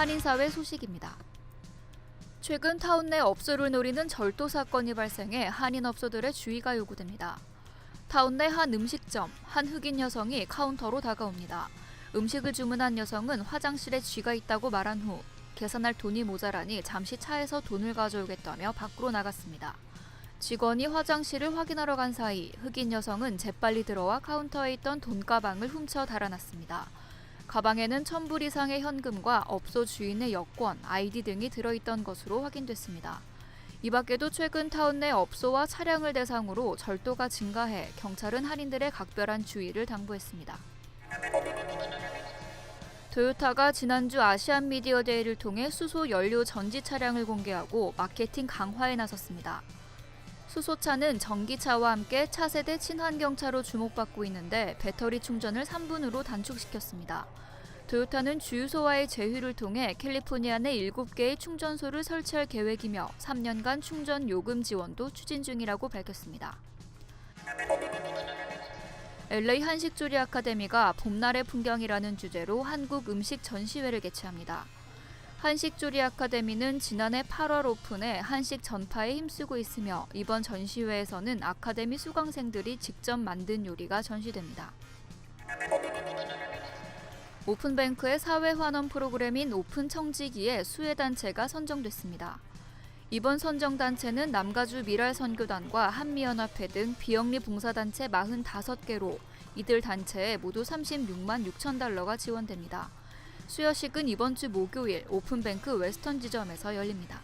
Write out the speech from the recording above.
한인사회 소식입니다. 최근 타운 내 업소를 노리는 절도 사건이 발생해 한인 업소들의 주의가 요구됩니다. 타운 내 한 음식점, 한 흑인 여성이 카운터로 다가옵니다. 음식을 주문한 여성은 화장실에 쥐가 있다고 말한 후 계산할 돈이 모자라니 잠시 차에서 돈을 가져오겠다며 밖으로 나갔습니다. 직원이 화장실을 확인하러 간 사이 흑인 여성은 재빨리 들어와 카운터에 있던 돈 가방을 훔쳐 달아났습니다. 가방에는 천불 이상의 현금과 업소 주인의 여권, 아이디 등이 들어있던 것으로 확인됐습니다. 이 밖에도 최근 타운 내 업소와 차량을 대상으로 절도가 증가해 경찰은 할인들의 각별한 주의를 당부했습니다. 토요타가 지난주 아시안 미디어 데이를 통해 수소 연료 전지 차량을 공개하고 마케팅 강화에 나섰습니다. 수소차는 전기차와 함께 차세대 친환경차로 주목받고 있는데 배터리 충전을 3분으로 단축시켰습니다. 토요타는 주유소와의 제휴를 통해 캘리포니아 내 7개의 충전소를 설치할 계획이며 3년간 충전 요금 지원도 추진 중이라고 밝혔습니다. LA 한식조리 아카데미가 봄날의 풍경이라는 주제로 한국 음식 전시회를 개최합니다. 한식조리 아카데미는 지난해 8월 오픈해 한식 전파에 힘쓰고 있으며 이번 전시회에서는 아카데미 수강생들이 직접 만든 요리가 전시됩니다. 오픈뱅크의 사회 환원 프로그램인 오픈 청지기에 수혜 단체가 선정됐습니다. 이번 선정 단체는 남가주 미랄 선교단과 한미연합회 등 비영리 봉사단체 45개로 이들 단체에 모두 36만 6천 달러가 지원됩니다. 수여식은 이번 주 목요일 오픈뱅크 웨스턴 지점에서 열립니다.